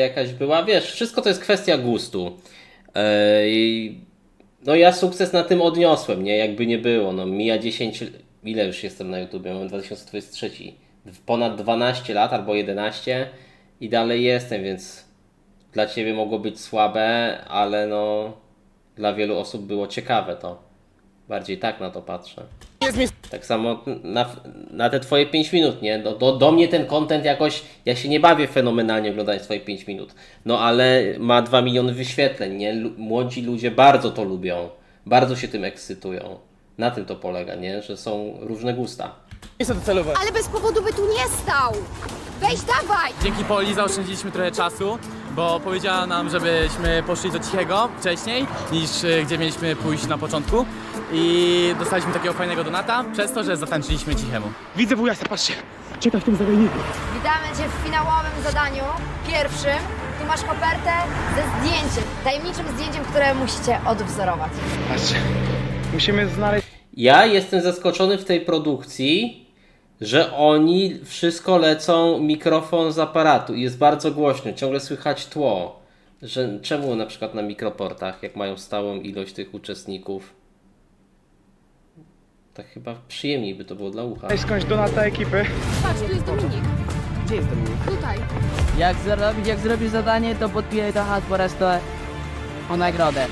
jakaś była, wiesz, wszystko to jest kwestia gustu. Ej, no ja sukces na tym odniosłem, nie? Jakby nie było, no mija 10, ile już jestem na YouTubie, mam 2023, w ponad 12 lat albo 11 i dalej jestem, więc dla Ciebie mogło być słabe, ale no dla wielu osób było ciekawe to. Bardziej tak na to patrzę. Tak samo na, na te twoje 5 minut, nie? Do, do, do mnie ten content jakoś. Ja się nie bawię fenomenalnie oglądając twoje 5 minut. No ale ma 2 miliony wyświetleń, nie? Lu- Młodzi ludzie bardzo to lubią. Bardzo się tym ekscytują. Na tym to polega, nie? Że są różne gusta. miejsce docelowe. Ale bez powodu by tu nie stał! Weź, dawaj! Dzięki Poli zaoszczędziliśmy trochę czasu, bo powiedziała nam, żebyśmy poszli do Cichego wcześniej niż y, gdzie mieliśmy pójść na początku i dostaliśmy takiego fajnego donata przez to, że zatańczyliśmy Cichemu. Widzę wujasa, patrzcie. Czeka w tym zagajniku. Witamy Cię w finałowym zadaniu, pierwszym. Tu masz kopertę ze zdjęciem, tajemniczym zdjęciem, które musicie odwzorować. Patrzcie. Musimy znaleźć Ja jestem zaskoczony w tej produkcji, że oni wszystko lecą mikrofon z aparatu i jest bardzo głośno, ciągle słychać tło. Że czemu na przykład na mikroportach, jak mają stałą ilość tych uczestników, tak chyba przyjemniej by to było dla ucha. skądś donata ekipy. Patrz, tu jest Dominik. Gdzie jest Dominik? Tutaj. Jak zrobić, jak zrobisz zadanie, to podpijaj to hasło resztę o nagrodę.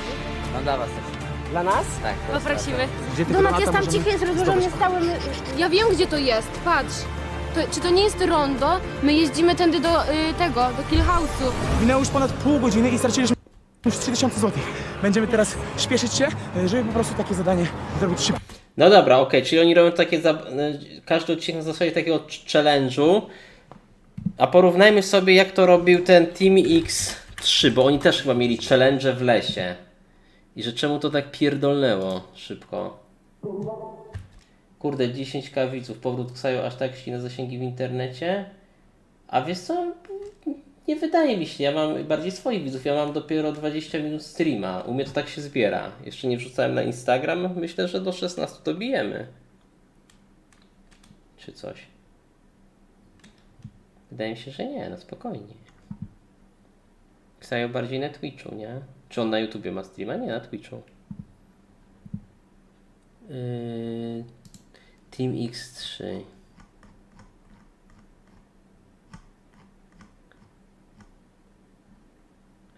No dla was też. Dla nas? Tak, to jest Poprosimy. Gdzie Donat jest donata tam możemy cichy, jest rozłożony zdobyć? stałym... Ja wiem, gdzie to jest. Patrz. To, czy to nie jest rondo? My jeździmy tędy do y, tego, do Kill House'u. Minęło już ponad pół godziny i straciliśmy już 3000 zł. Będziemy teraz śpieszyć się, żeby po prostu takie zadanie zrobić szybko. No dobra, okej, czyli oni robią takie, za... każdy odcinek na zasadzie takiego ch- challenge'u, a porównajmy sobie jak to robił ten Team X3, bo oni też chyba mieli challenge w lesie. I że czemu to tak pierdolnęło szybko. Kurde, 10k widzów, powrót Ksajo aż tak ścina zasięgi w internecie. A wiesz co, wydaje mi się, ja mam bardziej swoich widzów, ja mam dopiero 20 minut streama, u mnie to tak się zbiera. Jeszcze nie wrzucałem na Instagram, myślę, że do 16 dobijemy. Czy coś. Wydaje mi się, że nie, no spokojnie. Ksajo bardziej na Twitchu, nie? Czy on na YouTubie ma streama? Nie, na Twitchu. Yy, Team X3.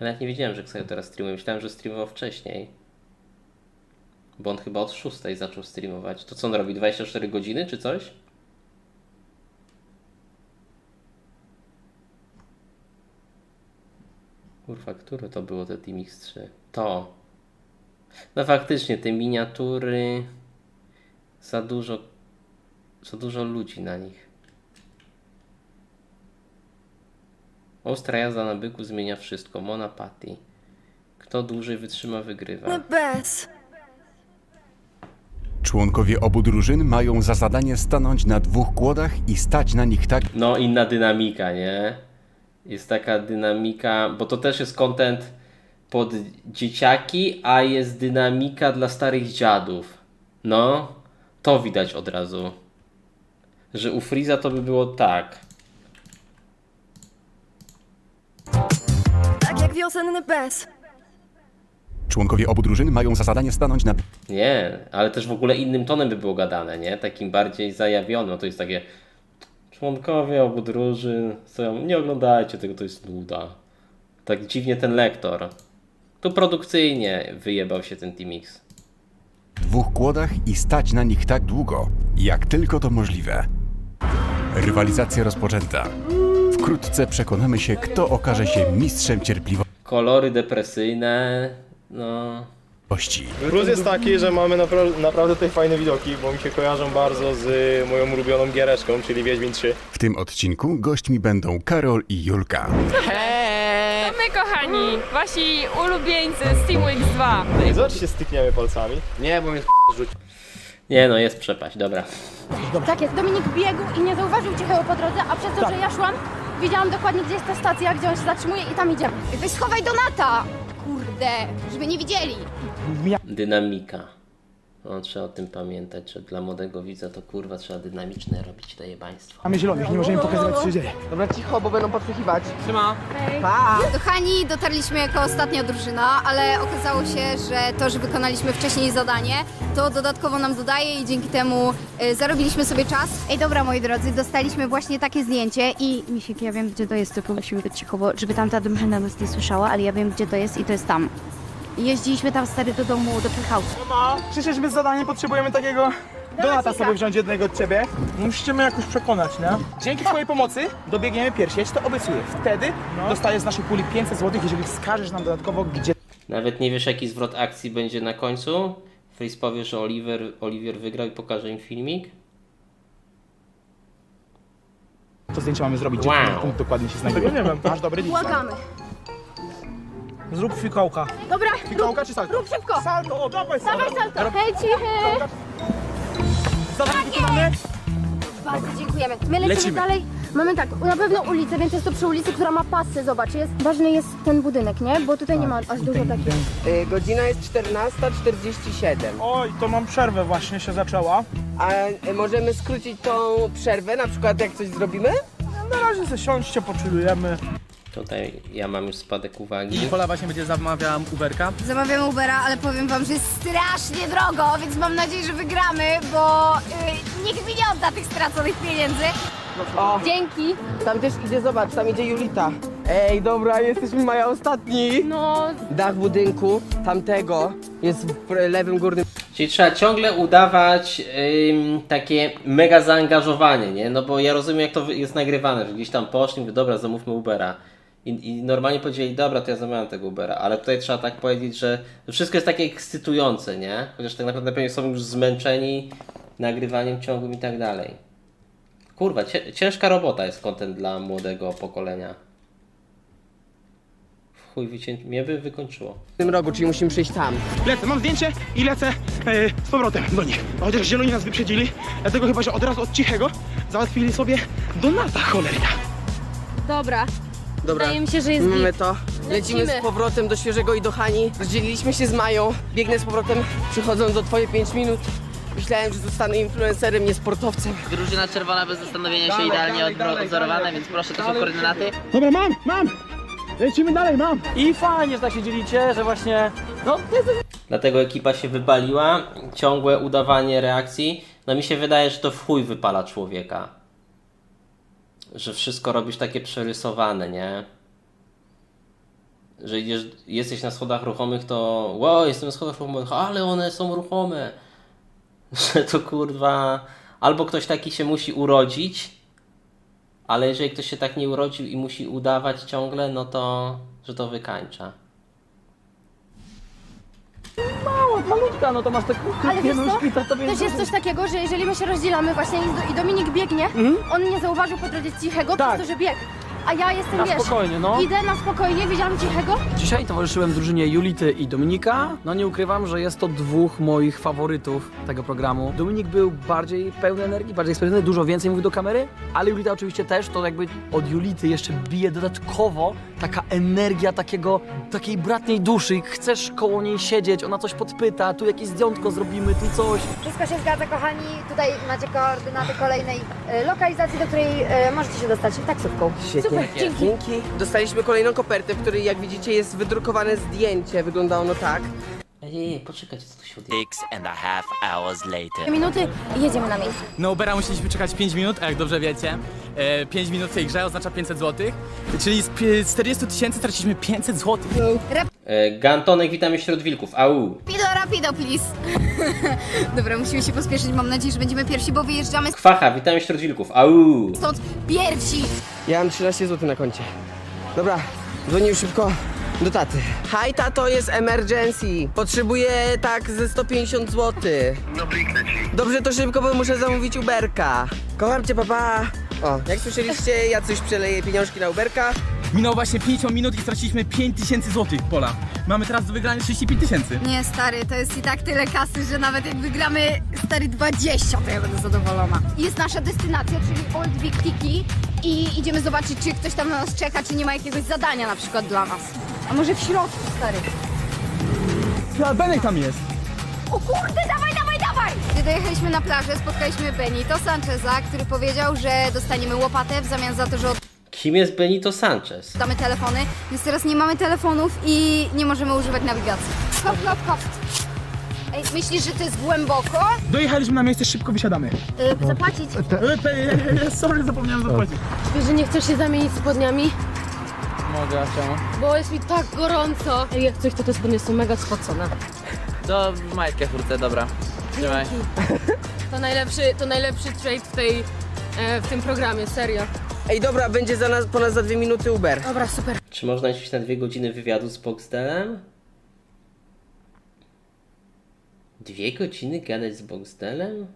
Ja nie wiedziałem, że Ksajo teraz streamuje. Myślałem, że streamował wcześniej. Bo on chyba od 6 zaczął streamować. To co on robi? 24 godziny czy coś? Kurwa, które to było te Team X3? To. No faktycznie, te miniatury. Za dużo. Za dużo ludzi na nich. Ostra jazda na byku zmienia wszystko. Mona Patty. Kto dłużej wytrzyma, wygrywa. Bez. Członkowie obu drużyn mają za zadanie stanąć na dwóch kłodach i stać na nich tak, No, inna dynamika, nie? Jest taka dynamika, bo to też jest content pod dzieciaki, a jest dynamika dla starych dziadów. No, to widać od razu. Że u Freeza to by było tak. Wiosenny bez. członkowie obu drużyn mają za zadanie stanąć na Nie, ale też w ogóle innym tonem by było gadane, nie? Takim bardziej zajawionym. No to jest takie członkowie obu drużyn, co, nie oglądajcie tego, to jest nuda. Tak dziwnie ten lektor. Tu produkcyjnie wyjebał się ten Team X. dwóch kłodach i stać na nich tak długo, jak tylko to możliwe. Rywalizacja rozpoczęta. Wkrótce przekonamy się, kto okaże się mistrzem cierpliwości. Kolory depresyjne, no... Plus jest taki, że mamy napra- naprawdę tutaj fajne widoki, bo mi się kojarzą bardzo z y, moją ulubioną giereczką, czyli Wiedźmin 3. W tym odcinku gośćmi będą Karol i Julka. Hej! My, kochani, wasi ulubieńcy z Team X2. Zobacz, czy się stykniemy palcami. Nie, bo mnie Nie no, jest przepaść, dobra. Tak jest, Dominik biegł i nie zauważył cichego po drodze, a przez to, że ja szłam, widziałam dokładnie, gdzie jest ta stacja, gdzie on się zatrzymuje i tam idziemy. Weź schowaj Donata! Kurde, żeby nie widzieli. Dynamika. No, trzeba o tym pamiętać, że dla młodego widza to kurwa trzeba dynamiczne robić to jebaństwo. Mamy zielonych, nie możemy pokazywać co się dzieje. Dobra, cicho, bo będą podsłuchiwać. Trzyma. Kochani, dotarliśmy jako ostatnia drużyna, ale okazało się, że to, że wykonaliśmy wcześniej zadanie, to dodatkowo nam dodaje i dzięki temu y, zarobiliśmy sobie czas. Ej, dobra, moi drodzy, dostaliśmy właśnie takie zdjęcie i Misiek, ja wiem, gdzie to jest, tylko musimy być cicho, bo żeby tamta drużyna nas nie słyszała, ale ja wiem, gdzie to jest i to jest tam. Jeździliśmy tam stary do domu, do. No, przyszliśmy z zadaniem, potrzebujemy takiego donata sobie wziąć jednego od ciebie. Musicie mnie jakoś przekonać, nie? Dzięki twojej pomocy dobiegniemy pierwsi, ja ci to obiecuję. Wtedy dostajesz z naszej puli 500 zł, jeżeli wskażesz nam dodatkowo, gdzie Nawet nie wiesz jaki zwrot akcji będzie na końcu. Freeze powie, że Oliver, Oliver wygrał i pokaże im filmik. to zdjęcie mamy zrobić, gdzie Wow. ten punkt dokładnie się znajduje. Tego nie wiem. Masz dobry list. Błagamy. Zrób fikołka. Dobra, Fikołka czy salto? rób szybko. Salto, o dawaj salto. Dawaj salto. Hej, cichy. Zadanie wykonane. Bardzo dziękujemy. My lecimy, Lecimy. dalej. Mamy tak, na pewno ulicę, więc jest to przy ulicy, która ma pasy, zobacz. Jest, ważny jest ten budynek, nie? Bo tutaj nie ma aż dużo takich. Y, godzina jest 14.47. Oj, to mam przerwę właśnie się zaczęła. A y, możemy skrócić tą przerwę, na przykład jak coś zrobimy? Na razie se siądźcie, poczylujemy. Tutaj ja mam już spadek uwagi. Pola właśnie będzie zamawiała Uberka. Zamawiamy Ubera, ale powiem wam, że jest strasznie drogo, więc mam nadzieję, że wygramy, bo y, nikt mi nie odda tych straconych pieniędzy. O, Dzięki. tam też idzie, zobacz, tam idzie Julita. Ej, dobra, jesteśmy Maja ostatni. No, Dach budynku tamtego jest w lewym górnym Czyli trzeba ciągle udawać ym, takie mega zaangażowanie, nie? No bo ja rozumiem jak to wy- jest nagrywane, że gdzieś tam poszli, mówię, dobra, zamówmy Ubera. I, I normalnie powiedzieli, dobra, to ja zamawiam tego Ubera, ale tutaj trzeba tak powiedzieć, że wszystko jest takie ekscytujące, nie? Chociaż tak naprawdę pewnie są już zmęczeni nagrywaniem ciągłym i tak dalej. Kurwa, ciężka robota jest content dla młodego pokolenia. W chuj wycię... mnie by wykończyło. rogu, czyli musimy przyjść tam. Lecę, mam zdjęcie i lecę e, z powrotem do nich. Chociaż zieloni nas wyprzedzili, dlatego chyba, że od razu od cichego załatwili sobie donata cholernia. dobra. Dobra, Wydaje mi się, że jest mamy git. to. Lecimy Lecimy. z powrotem do świeżego i do Hani. Rozdzieliliśmy się z Mają. Biegnę z powrotem, przychodząc do twoje 5 minut. Myślałem, że zostanę influencerem, nie sportowcem. Drużyna czerwona bez zastanowienia się idealnie odwzorowane, więc proszę, to są koordynaty. Dobra, mam, mam! Lecimy dalej, mam! I fajnie, że tak się dzielicie, że właśnie... No, Dlatego ekipa się wypaliła, ciągłe udawanie reakcji. No mi się wydaje, że to w chuj wypala człowieka. Że wszystko robisz takie przerysowane, nie? Że idziesz, jesteś na schodach ruchomych, to wow, jestem na schodach ruchomych, ale one są ruchome. Że to kurwa... Albo ktoś taki się musi urodzić, ale jeżeli ktoś się tak nie urodził i musi udawać ciągle, no to... że to wykańcza. Malutka, no to masz takie Ale wiesz co? Też jest coś takiego, że jeżeli my się rozdzielamy właśnie i i Dominik biegnie, on nie zauważył po drodze cichego, Tak. przez to, że biegł. A ja jestem, Na wiesz, spokojnie, no. idę na spokojnie, widziałam cichego. Dzisiaj towarzyszyłem drużynie Julity i Dominika. No nie ukrywam, że jest to dwóch moich faworytów tego programu. Dominik był bardziej pełny energii, bardziej ekspresywny, dużo więcej mówił do kamery, ale Julita oczywiście też, to jakby od Julity jeszcze bije dodatkowo taka energia takiego, takiej bratniej duszy. Chcesz koło niej siedzieć, ona coś podpyta, tu jakieś zdjątko zrobimy, tu coś. Wszystko się zgadza, kochani. Tutaj macie koordynaty kolejnej y, lokalizacji, do której y, możecie się dostać taksówką. Świetnie. Dzięki. Dostaliśmy kolejną kopertę, w której jak widzicie jest wydrukowane zdjęcie. Wygląda ono tak. Ej, ej, ej, poczekajcie, co tu się odjedzie. Six and a half hours later. Minuty i jedziemy na miejsce. Na Ubera musieliśmy czekać 5 minut, a jak dobrze wiecie, e, 5 minut w tej grze oznacza 500 zł, czyli z pi- z 40 tysięcy straciliśmy 500 zł. E, Gantonek, witamy wśród wilków. Au! Rapido, rapido, please. Dobra, musimy się pospieszyć. Mam nadzieję, że będziemy pierwsi, bo wyjeżdżamy Kwacha, witamy wśród wilków. Au! stąd pierwsi. Ja mam 13 zł na koncie. Dobra, dzwonię już szybko do taty. Hi tato, jest emergency. Potrzebuję tak ze 150 zł. No ci. Dobrze, to szybko, bo muszę zamówić Uberka. Kocham cię, papa. O, jak słyszeliście, ja coś przeleję pieniążki na Uberka. Minęło właśnie 50 minut i straciliśmy 5000 zł, Pola. Mamy teraz do wygrania 35 tysięcy. Nie, stary, to jest i tak tyle kasy, że nawet jak wygramy, stary, 20, to ja będę zadowolona. Jest nasza destynacja, czyli Old Big Tiki i idziemy zobaczyć, czy ktoś tam na nas czeka, czy nie ma jakiegoś zadania na przykład dla nas. A może w środku, stary. Benek tam jest. O kurde, dawaj, dawaj, Gdy dojechaliśmy na plażę, spotkaliśmy Benito Sancheza, który powiedział, że dostaniemy łopatę w zamian za to, że Kim jest Benito Sanchez? oddamy telefony, więc teraz nie mamy telefonów i nie możemy używać nawigacji. Hop, hop, hop. Ej, myślisz, że to jest głęboko? Dojechaliśmy na miejsce, szybko wysiadamy. Yy, zapłacić. E, Sorry, zapomniałem zapłacić. Wiesz, że nie chcesz się zamienić spodniami? Mogę, a czemu? Bo jest mi tak gorąco. Ej, jak coś, to te spodnie są mega spocone. To w majtkę furtce, dobra. Trzymaj. To najlepszy, to najlepszy trade w tej, e, w tym programie, serio. Ej, dobra, będzie za nas, po nas za dwie minuty Uber. Dobra, super. Czy można iść na dwie godziny wywiadu z Boxdelem? Dwie godziny gadać z Boxdelem?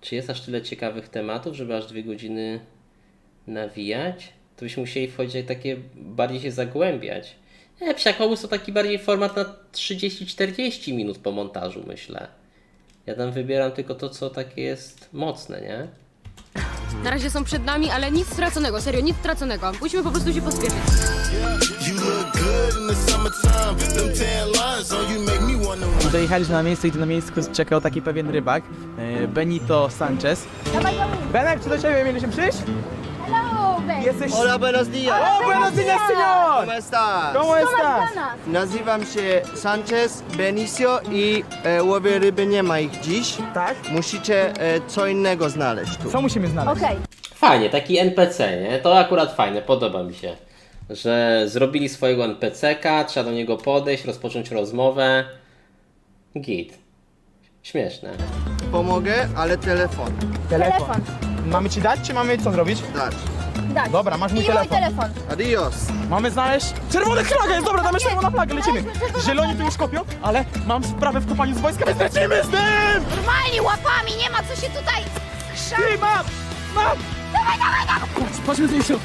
Czy jest aż tyle ciekawych tematów, żeby aż dwie godziny nawijać? To byśmy musieli wchodzić takie bardziej się zagłębiać. Nie, Psiakobus to taki bardziej format na 30-40 minut po montażu, myślę. Ja tam wybieram tylko to, co takie jest mocne, nie? Na razie są przed nami, ale nic straconego, serio, nic straconego. Musimy po prostu się pospieszyć. Dojechaliśmy na miejsce, gdzie na miejscu czekał taki pewien rybak, e, Benito Sanchez. Benek, czy do ciebie mieliśmy przyjść? Jesteś... Hola, buenos días. O, buenos días, señor! ¿Cómo estás? ¿Cómo estás? Nazywam się Sanchez Benicio i e, łowię ryby, nie ma ich dziś. Tak? Musicie e, co innego znaleźć tu. Co musimy znaleźć? Okej. Fajnie, taki NPC, nie? To akurat fajne, podoba mi się. Że zrobili swojego NPC-ka, trzeba do niego podejść, rozpocząć rozmowę. Git. Śmieszne. Pomogę, ale telefon. Telefon. Mamy ci dać, czy mamy co zrobić? Dać. Dać. Dobra, masz mój I mój telefon. telefon. Adios. Mamy znaleźć... Czerwony flaga jest, dobra, damy czerwoną flagę, lecimy. Zieloni tu już kopią, ale mam sprawę w kopaniu z wojska, więc lecimy z tym! Normalnie, łapami, nie ma co się tutaj... Ty, mam! Mam! Dawaj, dawaj, dawaj! Patrz, patrzmy z miejscu.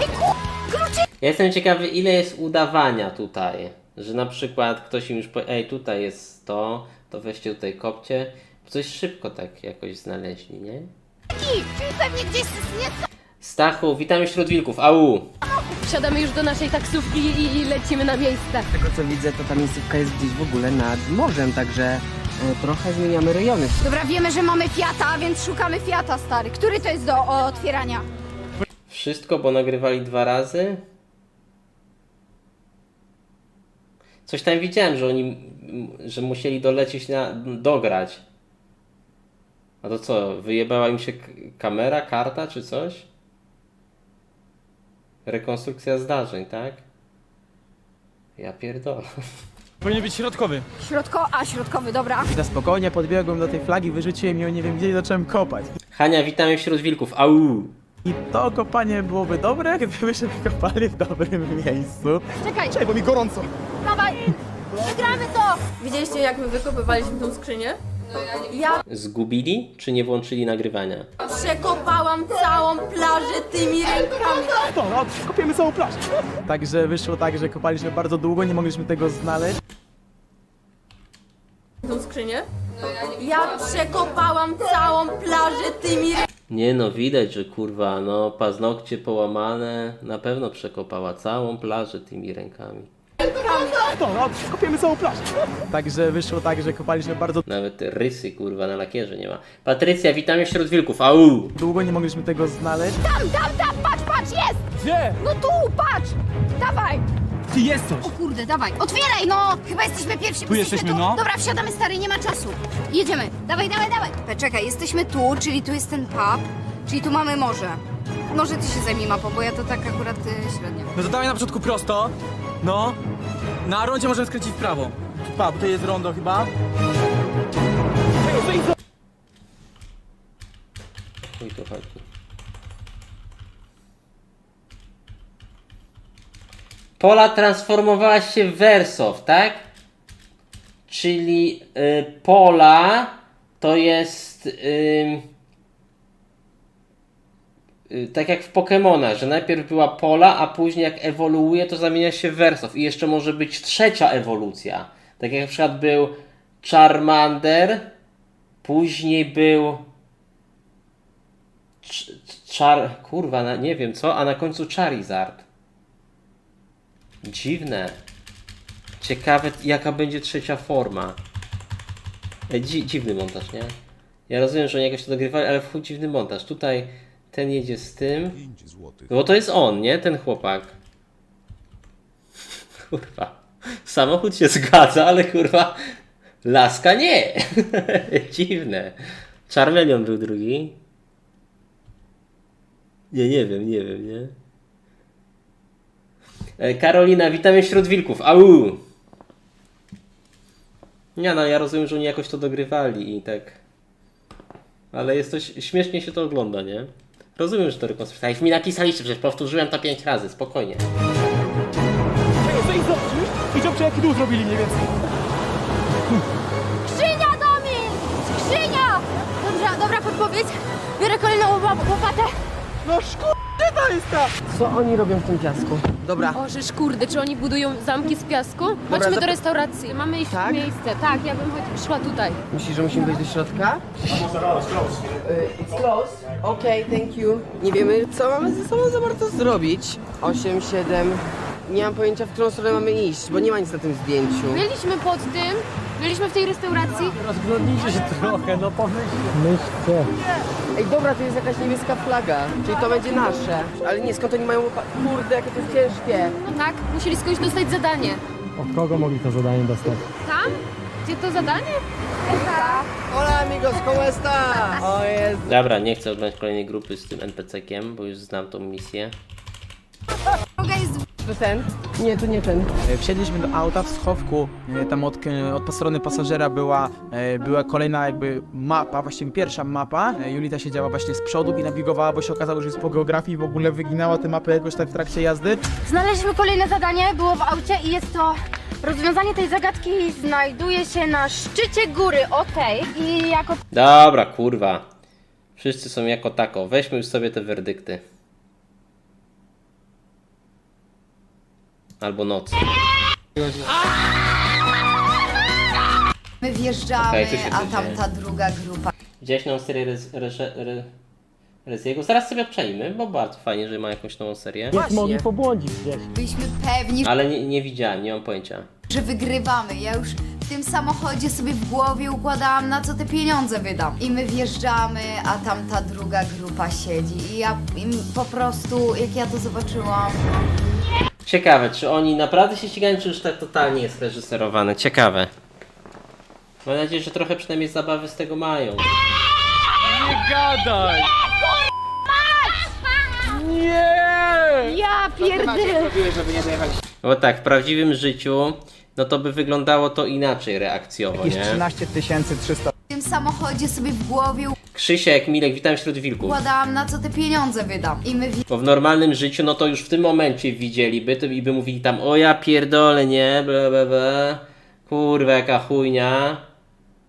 Ej, ku... Kluczy! Ja jestem ciekawy, ile jest udawania tutaj. Że na przykład ktoś im już powie, ej, tutaj jest to, to weźcie tutaj kopcie. Coś szybko tak jakoś znaleźli, nie? Czyli pewnie gdzieś nie Stachu, witamy wśród wilków, au! Wsiadamy już do naszej taksówki i, i lecimy na miejsce. Z tego co widzę, to ta miejscówka jest gdzieś w ogóle nad morzem, także e, trochę zmieniamy rejony. Dobra, wiemy, że mamy Fiata, więc szukamy Fiata, stary. Który to jest do otwierania? Wszystko, bo nagrywali dwa razy. Coś tam widziałem, że oni, że musieli dolecieć na, dograć. A to co, wyjebała im się kamera, karta czy coś? Rekonstrukcja zdarzeń, tak? Ja pierdolę. Powinien być środkowy. Środko... A, środkowy, dobra. Na spokojnie podbiegłem do tej flagi, wyrzuciłem ją nie wiem gdzie i zacząłem kopać. Hania, witamy wśród wilków, au! I to kopanie byłoby dobre, gdybyśmy kopali w dobrym miejscu. Czekaj, Czekaj, bo mi gorąco. dawaj! Wygramy to! Widzieliście, jak my wykopywaliśmy tą skrzynię? Ja Zgubili, czy nie włączyli nagrywania? przekopałam całą plażę tymi rękami. No, no, kopiemy całą plażę. Także wyszło tak, że kopaliśmy bardzo długo, nie mogliśmy tego znaleźć. Tą skrzynię? Ja przekopałam całą plażę tymi rękami. Nie no, widać, że kurwa, no paznokcie połamane, na pewno przekopała całą plażę tymi rękami. No, no, kopiemy całą plażę. Także wyszło tak, że kopaliśmy bardzo Nawet rysy kurwa na lakierze nie ma. Patrycja, witamy wśród wilków, au! długo, nie mogliśmy tego znaleźć. Tam, tam, tam, patrz, patrz, jest! Gdzie? No tu, patrz! Dawaj! Ty jest coś. O kurde, dawaj, otwieraj, no! Chyba jesteśmy pierwsi. Tu jesteśmy, no. Dobra, wsiadamy, stary, nie ma czasu. Jedziemy, dawaj, dawaj, dawaj. Czekaj, jesteśmy tu, czyli tu jest ten pub, czyli tu mamy morze. Może ty się zajmij mapą, bo ja to tak akurat y, średnio. No to dawaj na początku prosto. No. Na rondzie możemy skręcić w prawo. Pa, to jest rondo chyba. Chuj tu chodzi. Pola transformowała się w Wersow, tak? Czyli y, Pola to jest y, tak jak w Pokémonach, że najpierw była Pola, a później jak ewoluuje, to zamienia się w Wersow. I jeszcze może być trzecia ewolucja. Tak jak na przykład był Charmander, później był Czar... Kurwa, nie wiem co, a na końcu Charizard. Dziwne. Ciekawe jaka będzie trzecia forma. Ej, Dzi dziwny montaż, nie? Ja rozumiem, że oni jakoś to dogrywali, ale w chuj dziwny montaż. Tutaj ten jedzie z tym. No bo to jest on, nie? Ten chłopak. Kurwa. Samochód się zgadza, ale kurwa. Laska nie. Dziwne. Charmeleon był drugi. Nie, nie wiem, nie wiem, nie? E, Karolina, witamy wśród wilków. Au! Nie no, ja rozumiem, że oni jakoś to dogrywali i tak. Ale jest to śmiesznie się to ogląda, nie? Rozumiem, że to rekonstrukcja. Jak mi napisaliście, przecież powtórzyłem to pięć razy, spokojnie. Co ich? I dobrze jaki dół zrobili mniej więcej. Skrzynia, Domin! Skrzynia! Dobra, dobra podpowiedź. Biorę kolejną łop- łopatę. No szkoda jest ta! Co oni robią w tym piasku? Dobra, O, żeż kurde, czy oni budują zamki z piasku? Chodźmy zap- do restauracji, mamy iść Tak? w miejsce. Tak, ja bym choć- szła tutaj. myślisz, że musimy wejść do środka? Y, It's close. Okay, thank you. Nie wiemy, co mamy ze sobą za bardzo zrobić. 8, 7. Nie mam pojęcia, w którą stronę mamy iść, bo nie ma nic na tym zdjęciu. Byliśmy pod tym, byliśmy w tej restauracji. Rozglądnijcie się trochę, no pomyślcie. Ej, dobra, to jest jakaś niebieska flaga, czyli to będzie nasze. Ale nie, skąd oni mają łopa... Kurde, jakie to jest ciężkie. No tak, musieli skądś dostać zadanie. Od kogo mogli to zadanie dostać? Tam? Gdzie to zadanie? Hola amigos, ¿cómo está? O jest. Dobra, nie chcę oglądać kolejnej grupy z tym NPC-kiem, bo już znam tą misję. To ten? Nie, to nie ten. E, Wsiedliśmy do auta w schowku, e, tam od, od strony pasażera była, e, była kolejna jakby mapa, właściwie pierwsza mapa. E, Julita siedziała właśnie z przodu i nawigowała, bo się okazało, że jest po geografii i w ogóle wyginała tę mapę jakoś tak w trakcie jazdy. Znaleźliśmy kolejne zadanie, było w aucie i jest to rozwiązanie tej zagadki znajduje się na szczycie góry, okej. I jako Dobra, kurwa. Wszyscy są jako tako. Weźmy już sobie te werdykty. Albo noc. My wjeżdżamy, Okej, tu się a coś tam dzieje. ta druga grupa. Widziałeś nową serię Rez, Rez, Re, Reziego? Zaraz sobie obczajmy, bo bardzo fajnie, że ma jakąś nową serię. Właśnie. pobłądzić gdzieś. Byliśmy pewni, Ale nie, nie widziałem, nie mam pojęcia. że wygrywamy. Ja już w tym samochodzie sobie w głowie układałam, na co te pieniądze wydam. I my wjeżdżamy, a tam ta druga grupa siedzi. I ja i po prostu, jak ja to zobaczyłam, Ciekawe, czy oni naprawdę się ścigają, czy już tak totalnie jest reżyserowane? Ciekawe. Mam nadzieję, że trochę przynajmniej zabawy z tego mają. ja pierdolę. Bo tak, w prawdziwym życiu, no to by wyglądało to inaczej reakcjowo, nie? 13 300 w tym samochodzie sobie w głowie Krzysiek, Milek, witam wśród wilków. układałam, na co te pieniądze wydam. I my Bo w normalnym życiu, no to już w tym momencie widzieliby to i by mówili tam, o ja pierdolę, nie, bla bla bla, kurwa jaka chujnia.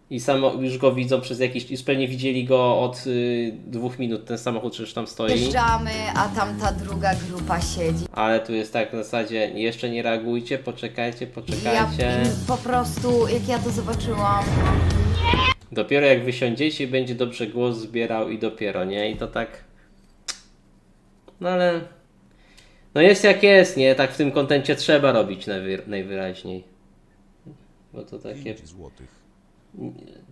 I samo, już go widzą przez jakiś, już pewnie widzieli go od y, dwóch minut, ten samochód już tam stoi. wjeżdżamy, a tam ta druga grupa siedzi. Ale tu jest tak na zasadzie, jeszcze nie reagujcie, poczekajcie, I ja poczekajcie. po prostu, jak ja to zobaczyłam, Dopiero jak wysiądziecie, będzie dobrze głos zbierał i dopiero, nie? I to tak. No ale. No jest jak jest, nie? Tak w tym kontencie trzeba robić najwy... najwyraźniej. Bo to takie.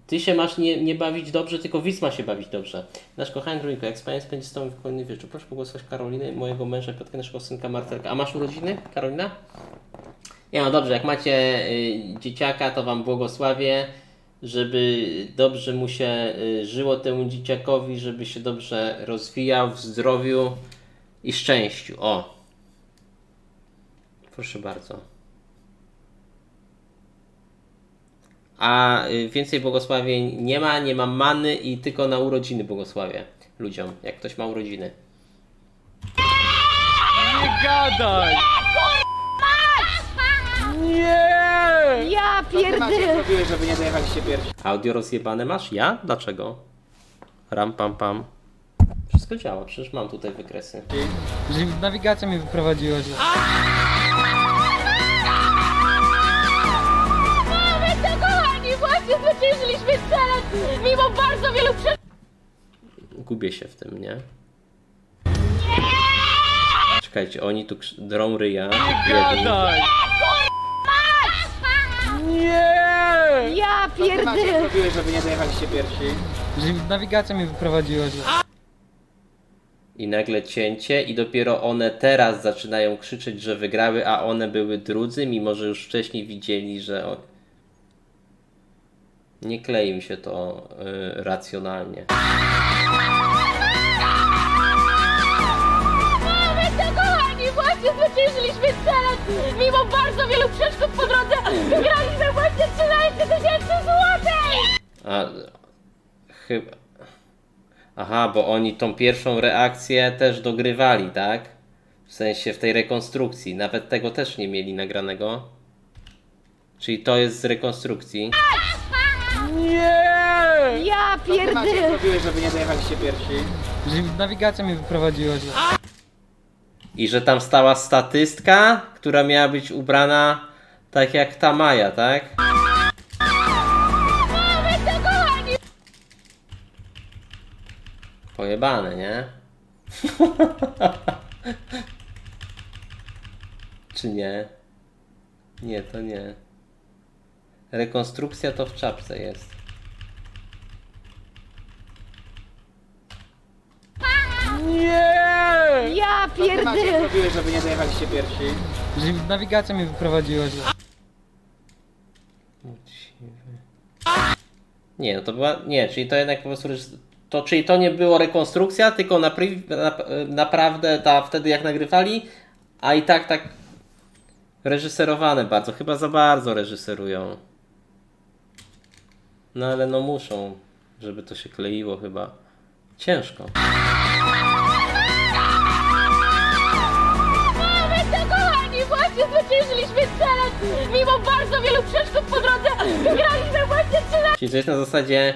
Ty się masz nie, nie bawić dobrze, tylko widz ma się bawić dobrze. Nasz kochany Trójko, jak wspaniale spędzi z Tobą w kolejny wieczór. Proszę pogłosować Karoliny, mojego męża, Piotrka, naszego synka Marcelka. A masz urodziny, Karolina? Nie no dobrze, jak macie y, dzieciaka, to Wam błogosławię, żeby dobrze mu się y, żyło temu dzieciakowi, żeby się dobrze rozwijał w zdrowiu i szczęściu. O! Proszę bardzo. A y, więcej błogosławień nie ma, nie ma many i tylko na urodziny błogosławię ludziom, jak ktoś ma urodziny. Ja pierdolę. Audio rozjebane masz? Ja? Dlaczego? Ram pam pam. Wszystko działa, przecież mam tutaj wykresy. Że nawigacja mnie wyprowadziła. Że... Mamy to kochani, właśnie zwyciężyliśmy cel, mimo bardzo wielu prze... Gubię się w tym, nie? Czekajcie, oni tu krz- drą ryja. Jedni. Ja pierdolę. żeby nie dojechaliście pierwsi? Nawigacja mnie wyprowadziła. I nagle cięcie i dopiero one teraz zaczynają krzyczeć, że wygrały, a one były drudzy, mimo że już wcześniej widzieli, że... Nie klei mi się to y, racjonalnie. Zwyciężyliśmy cel! Mimo bardzo wielu przeszkód po drodze, wygraliśmy właśnie 13 tysięcy złotych! A chyba. Aha, bo oni tą pierwszą reakcję też dogrywali, tak? W sensie w tej rekonstrukcji. Nawet tego też nie mieli nagranego. Czyli to jest z rekonstrukcji. Ja pierdolę. żeby nie dojechaliście pierwsi? Nawigacja mnie wyprowadziła. I że tam stała statystka, która miała być ubrana tak jak ta Maja, tak? Pojebane, nie? Czy nie? Nie, to nie. Rekonstrukcja to w czapce jest. Ja pierdolę. żeby nie dojechaliście pierwsi? Nawigacja mnie wyprowadziła. Nie, no to była. Nie, czyli to jednak po prostu. To, czyli to nie było rekonstrukcja, tylko napry, na, naprawdę ta, wtedy jak nagrywali, a i tak tak reżyserowane bardzo. Chyba za bardzo reżyserują. No ale no muszą, żeby to się kleiło chyba. Ciężko. Mimo bardzo wielu przeszkód po drodze, wygraliśmy właśnie 13 Czyli to jest na zasadzie.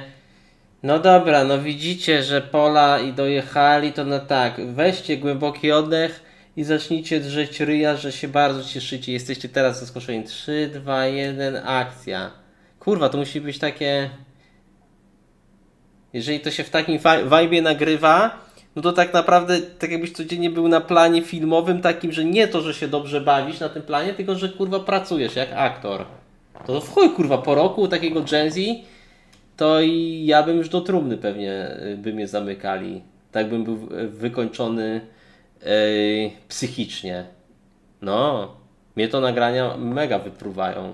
No dobra, no widzicie, że pola i dojechali, to no tak, weźcie głęboki oddech i zacznijcie drzeć ryja, że się bardzo cieszycie. Jesteście teraz zaskoczeni. 3, 2, 1, akcja. Kurwa, to musi być takie. Jeżeli to się w takim wajbie nagrywa, no to tak naprawdę tak jakbyś codziennie był na planie filmowym takim, że nie to, że się dobrze bawisz na tym planie, tylko że kurwa pracujesz jak aktor. To w chuj kurwa po roku takiego Gen Z to i ja bym już do trumny pewnie y, by mnie zamykali. Tak bym był wykończony yy, psychicznie. No, mnie to nagrania mega wypruwają.